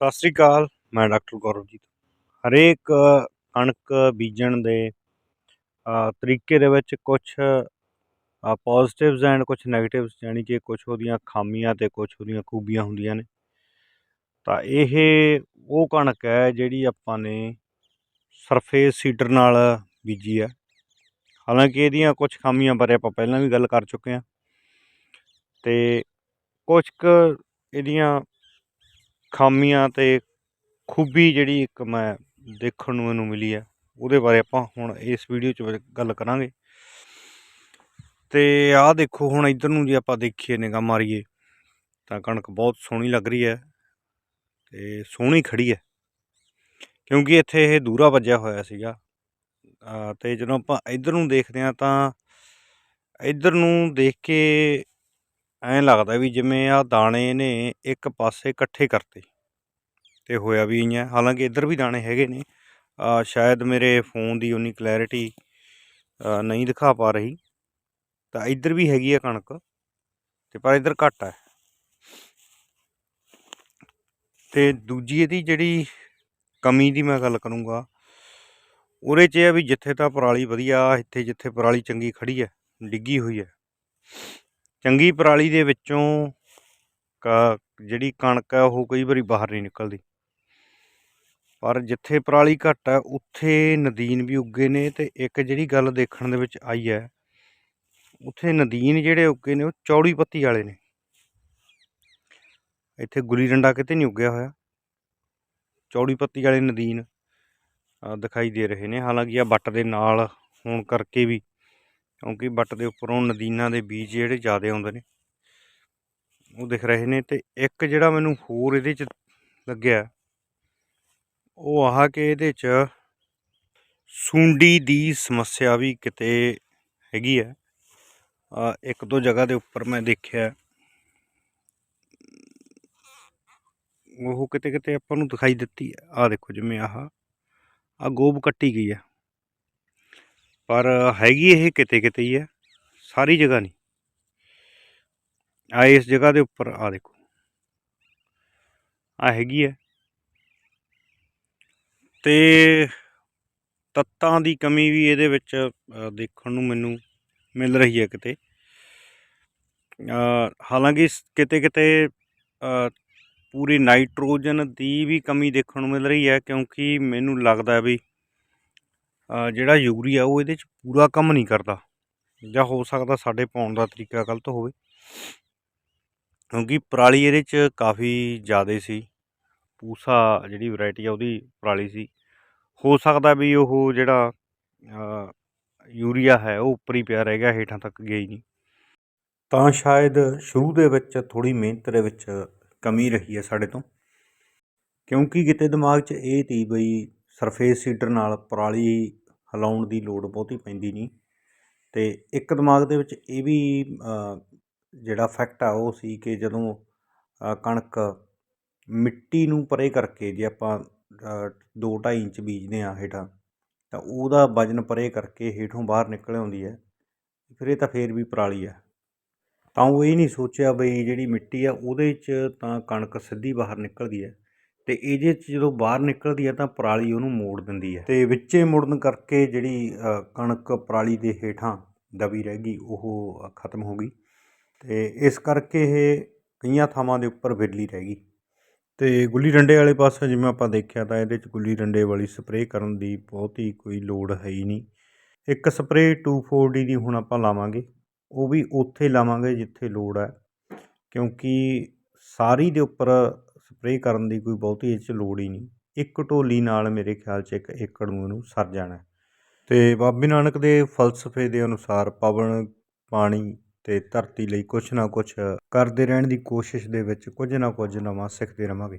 ਸਤਿ ਸ੍ਰੀ ਅਕਾਲ, ਮੈਂ ਡਾਕਟਰ ਗੌਰਵਜੀਤ। ਹਰੇਕ ਕਣਕ ਬੀਜਣ ਦੇ ਤਰੀਕੇ ਦੇ ਵਿੱਚ ਕੁਝ ਪੋਜ਼ਿਟਿਵਸ ਐਂਡ ਕੁਝ ਨੈਗੇਟਿਵਸ ਯਾਨੀ ਕਿ ਕੁਝ ਉਹਦੀਆਂ ਖਾਮੀਆਂ ਤੇ ਕੁਝ ਉਹਦੀਆਂ ਖੂਬੀਆਂ ਹੁੰਦੀਆਂ ਨੇ। ਤਾਂ ਇਹ ਉਹ ਕਣਕ ਹੈ ਜਿਹੜੀ ਆਪਾਂ ਨੇ ਸਰਫੇਸ ਸੀਡਰ ਨਾਲ ਬੀਜੀ ਹੈ। ਹਾਲਾਂਕਿ ਇਹਦੀਆਂ ਕੁਝ ਖਾਮੀਆਂ ਬਾਰੇ ਆਪਾਂ ਪਹਿਲਾਂ ਵੀ ਗੱਲ ਕਰ ਚੁੱਕੇ ਹਾਂ। ਤੇ ਕੁਝ ਕੁ ਇਹਦੀਆਂ ਖਾਮੀਆਂ ਤੇ ਖੂਬੀ ਜਿਹੜੀ ਇੱਕ ਮੈਂ ਦੇਖਣ ਨੂੰ ਮੈਨੂੰ ਮਿਲੀ ਹੈ ਉਹਦੇ ਬਾਰੇ ਆਪਾਂ ਹੁਣ ਇਸ ਵੀਡੀਓ 'ਚ ਗੱਲ ਕਰਾਂਗੇ। ਤੇ ਆਹ ਦੇਖੋ ਹੁਣ ਇੱਧਰ ਨੂੰ ਜੇ ਆਪਾਂ ਦੇਖੀਏ ਨਿਗਾਹ ਮਾਰੀਏ ਤਾਂ ਕਣਕ ਬਹੁਤ ਸੋਹਣੀ ਲੱਗ ਰਹੀ ਹੈ ਤੇ ਸੋਹਣੀ ਖੜੀ ਹੈ। ਕਿਉਂਕਿ ਇੱਥੇ ਇਹ ਦੂਰਾ ਵੱਜਿਆ ਹੋਇਆ ਸੀਗਾ। ਅ, ਤੇ ਜਦੋਂ ਆਪਾਂ ਇੱਧਰ ਨੂੰ ਦੇਖਦੇ ਹਾਂ ਤਾਂ ਇੱਧਰ ਨੂੰ ਦੇਖ ਕੇ ਐਂ ਲੱਗਦਾ ਵੀ ਜਿਵੇਂ ਆ ਦਾਣੇ ਨੇ ਇੱਕ ਪਾਸੇ ਇਕੱਠੇ ਕਰਤੇ ਤੇ ਹੋਇਆ ਵੀ ਇਆਂ ਹਾਲਾਂਕਿ ਇੱਧਰ ਵੀ ਦਾਣੇ ਹੈਗੇ ਨੇ। ਸ਼ਾਇਦ ਮੇਰੇ ਫੋਨ ਦੀ ਉਨੀ ਕਲੈਰਿਟੀ ਨਹੀਂ ਦਿਖਾ ਪਾ ਰਹੀ। ਤਾਂ ਇੱਧਰ ਵੀ ਹੈਗੀ ਆ ਕਣਕ ਤੇ ਪਰ ਇੱਧਰ ਘੱਟ ਹੈ। ਤੇ ਦੂਜੀ ਇਹਦੀ ਜਿਹੜੀ ਕਮੀ ਦੀ ਮੈਂ ਗੱਲ ਕਰੂੰਗਾ, ਉਹਦੇ 'ਚ ਇਹ ਆ ਵੀ ਜਿੱਥੇ ਤਾਂ ਪਰਾਲੀ ਵਧੀਆ, ਇੱਥੇ ਜਿੱਥੇ ਪਰਾਲੀ ਚੰਗੀ ਖੜੀ ਹੈ, ਡਿੱਗੀ ਹੋਈ ਹੈ। ਚੰਗੀ ਪਰਾਲੀ ਦੇ ਵਿੱਚੋਂ ਕ ਜਿਹੜੀ ਕਣਕ ਹੈ ਉਹ ਕਈ ਵਾਰੀ ਬਾਹਰ ਨਹੀਂ ਨਿਕਲਦੀ। ਪਰ ਜਿੱਥੇ ਪਰਾਲੀ ਘੱਟ ਹੈ ਉੱਥੇ ਨਦੀਨ ਵੀ ਉੱਗੇ ਨੇ ਤੇ ਇੱਕ ਜਿਹੜੀ ਗੱਲ ਦੇਖਣ ਦੇ ਵਿੱਚ ਆਈ ਹੈ, ਉੱਥੇ ਨਦੀਨ ਜਿਹੜੇ ਉੱਗੇ ਨੇ, ਉਹ ਚੌੜੀ ਪੱਤੀ ਵਾਲੇ ਨੇ। ਇੱਥੇ ਗੁੱਲੀ ਡੰਡਾ ਕਿਤੇ ਨਹੀਂ ਉੱਗਿਆ ਹੋਇਆ। ਚੌੜੀ ਪੱਤੀ ਵਾਲੇ ਨਦੀਨ ਦਿਖਾਈ ਦੇ ਰਹੇ ਨੇ। ਹਾਲਾਂਕਿ ਆ ਬੱਟ ਦੇ ਨਾਲ ਹੋਣ ਕਰਕੇ ਵੀ ਕਿਉਂਕਿ ਵੱਟ ਦੇ ਉੱਪਰੋਂ ਨਦੀਨਾਂ ਦੇ ਬੀਜ ਜਿਹੜੇ ਜ਼ਿਆਦਾ ਆਉਂਦੇ ਨੇ। ਉਹ ਦਿਖ ਰਹੇ ਨੇ ਤੇ ਇੱਕ ਜਿਹੜਾ ਮੈਨੂੰ ਹੋਰ ਇਹਦੇ 'ਚ ਲੱਗਿਆ, ਉਹ ਆਹ ਕਿ ਇਹਦੇ 'ਚ ਸੁੰਡੀ ਦੀ ਸਮੱਸਿਆ ਵੀ ਕਿਤੇ ਹੈਗੀ ਹੈ ਇੱਕ ਦੋ ਜਗ੍ਹਾ ਦੇ ਉੱਪਰ ਮੈਂ ਦੇਖਿਆ। ਉਹ ਕਿਤੇ ਕਿਤੇ ਆਪਾਂ ਨੂੰ ਦਿਖਾਈ ਦਿੱਤੀ ਹੈ ਆਹ ਦੇਖੋ ਜਿਵੇਂ ਆਹ ਆ ਗੋਬ ਕੱਟੀ ਗਈ ਹੈ ਪਰ ਹੈਗੀ ਇਹ ਕਿਤੇ ਕਿਤੇ ਹੀ ਹੈ ਸਾਰੀ ਜਗ੍ਹਾ ਨਹੀਂ। ਆ ਇਸ ਜਗ੍ਹਾ ਦੇ ਉੱਪਰ ਆ ਦੇਖੋ। ਆ ਹੈਗੀ ਹੈ। ਤੇ ਤੱਤਾਂ ਦੀ ਕਮੀ ਵੀ ਇਹਦੇ ਵਿੱਚ ਦੇਖਣ ਨੂੰ ਮੈਨੂੰ ਮਿਲ ਰਹੀ ਹੈ ਕਿਤੇ। ਅ, ਹਾਲਾਂਕਿ ਕਿਤੇ ਕਿਤੇ ਅ, ਪੂਰੀ ਨਾਈਟ੍ਰੋਜਨ ਦੀ ਵੀ ਕਮੀ ਦੇਖਣ ਨੂੰ ਮਿਲ ਰਹੀ ਹੈ ਕਿਉਂਕਿ ਮੈਨੂੰ ਲੱਗਦਾ ਵੀ ਜਿਹੜਾ ਯੂਰੀਆ ਉਹ ਇਹਦੇ 'ਚ ਪੂਰਾ ਕੰਮ ਨਹੀਂ ਕਰਦਾ ਜਾਂ ਹੋ ਸਕਦਾ ਸਾਡੇ ਪਾਉਣ ਦਾ ਤਰੀਕਾ ਗਲਤ ਹੋਵੇ। ਕਿਉਂਕਿ ਪਰਾਲੀ ਇਹਦੇ 'ਚ ਕਾਫੀ ਜ਼ਿਆਦਾ ਸੀ, ਪੂਸਾ ਜਿਹੜੀ ਵੈਰਾਈਟੀ ਆ ਉਹਦੀ ਪਰਾਲੀ ਸੀ। ਹੋ ਸਕਦਾ ਵੀ ਉਹ ਜਿਹੜਾ ਯੂਰੀਆ ਹੈ ਉਹ ਉੱਪਰ ਹੀ ਪਿਆ ਰਹਿ ਗਿਆ, ਹੇਠਾਂ ਤੱਕ ਗਿਆ ਹੀ ਨਹੀਂ। ਤਾਂ ਸ਼ਾਇਦ ਸ਼ੁਰੂ ਦੇ ਵਿੱਚ ਥੋੜੀ ਮਿਹਨਤ ਦੇ ਵਿੱਚ ਕਮੀ ਰਹੀ ਹੈ ਸਾਡੇ ਤੋਂ। ਕਿਉਂਕਿ ਕਿਤੇ ਦਿਮਾਗ 'ਚ ਇਹ ਤੀ ਬਈ ਸਰਫੇਸ ਸੀਡਰ ਨਾਲ ਪਰਾਲੀ ਹਿਲਾਉਣ ਦੀ ਲੋੜ ਬਹੁਤੀ ਪੈਂਦੀ ਨਹੀਂ। ਅਤੇ ਇੱਕ ਦਿਮਾਗ ਦੇ ਵਿੱਚ ਇਹ ਵੀ ਜਿਹੜਾ ਫੈਕਟ ਆ ਉਹ ਸੀ ਕਿ ਜਦੋਂ ਕਣਕ ਮਿੱਟੀ ਨੂੰ ਪਰੇ ਕਰਕੇ ਜੇ ਆਪਾਂ 2.5 ਇੰਚ ਬੀਜਦੇ ਆ ਹੇਠਾਂ, ਤਾਂ ਉਹਦਾ ਵਜਨ ਪਰੇ ਕਰਕੇ ਹੇਠੋਂ ਬਾਹਰ ਨਿਕਲ ਆਉਂਦੀ ਹੈ, ਫਿਰ ਇਹ ਤਾਂ ਫੇਰ ਵੀ ਪਰਾਲੀ ਆ ਤਾਂ ਉਹ ਇਹ ਨਹੀਂ ਸੋਚਿਆ ਬਈ ਜਿਹੜੀ ਮਿੱਟੀ ਆ ਉਹਦੇ 'ਚ ਤਾਂ ਕਣਕ ਸਿੱਧੀ ਬਾਹਰ ਨਿਕਲਦੀ ਹੈ। ਤੇ ਇਹਦੇ 'ਚ ਜਦੋਂ ਬਾਹਰ ਨਿਕਲਦੀ ਹੈ ਤਾਂ ਪਰਾਲੀ ਉਹਨੂੰ ਮੋੜ ਦਿੰਦੀ ਹੈ ਤੇ ਵਿੱਚੇ ਮੁੜਨ ਕਰਕੇ ਜਿਹੜੀ ਕਣਕ ਪਰਾਲੀ ਦੇ ਹੇਠਾਂ ਦਬੀ ਰਹਿ ਗਈ ਉਹ ਖਤਮ ਹੋ ਗਈ। ਤੇ ਇਸ ਕਰਕੇ ਇਹ ਕਈਆਂ ਥਾਵਾਂ ਦੇ ਉੱਪਰ ਵਿਰਲੀ ਰਹਿ ਗਈ। ਤੇ ਗੁੱਲੀ ਡੰਡੇ ਵਾਲੇ ਪਾਸੇ ਜਿਵੇਂ ਆਪਾਂ ਦੇਖਿਆ ਤਾਂ ਇਹਦੇ 'ਚ ਗੁੱਲੀ ਡੰਡੇ ਵਾਲੀ ਸਪਰੇਅ ਕਰਨ ਦੀ ਬਹੁਤੀ ਕੋਈ ਲੋੜ ਹੈ ਹੀ ਨਹੀਂ। ਇੱਕ ਸਪਰੇਅ 2,4-D ਦੀ ਹੁਣ ਆਪਾਂ ਲਾਵਾਂਗੇ। ਉਹ ਵੀ ਉੱਥੇ ਲਾਵਾਂਗੇ ਜਿੱਥੇ ਲੋੜ ਹੈ। ਕਿਉਂਕਿ ਸਾਰੀ ਦੇ ਉੱਪਰ ਸਪਰੇਅ ਕਰਨ ਦੀ ਕੋਈ ਬਹੁਤੀ ਇਹ 'ਚ ਲੋੜ ਹੀ ਨਹੀਂ ਇੱਕ ਢੋਲੀ ਨਾਲ ਮੇਰੇ ਖਿਆਲ 'ਚ ਇੱਕ ਏਕੜ ਨੂੰ ਇਹਨੂੰ ਸਰ ਜਾਣਾ ਹੈ। ਤੇ ਬਾਬੇ ਨਾਨਕ ਦੇ ਫਲਸਫੇ ਦੇ ਅਨੁਸਾਰ ਪਵਨ, ਪਾਣੀ ਤੇ ਧਰਤੀ ਲਈ ਕੁਛ ਨਾ ਕੁਛ ਕਰਦੇ ਰਹਿਣ ਦੀ ਕੋਸ਼ਿਸ਼ ਦੇ ਵਿੱਚ ਕੁਝ ਨਾ ਕੁਝ ਨਵਾਂ ਸਿੱਖਦੇ ਰਵਾਂਗੇ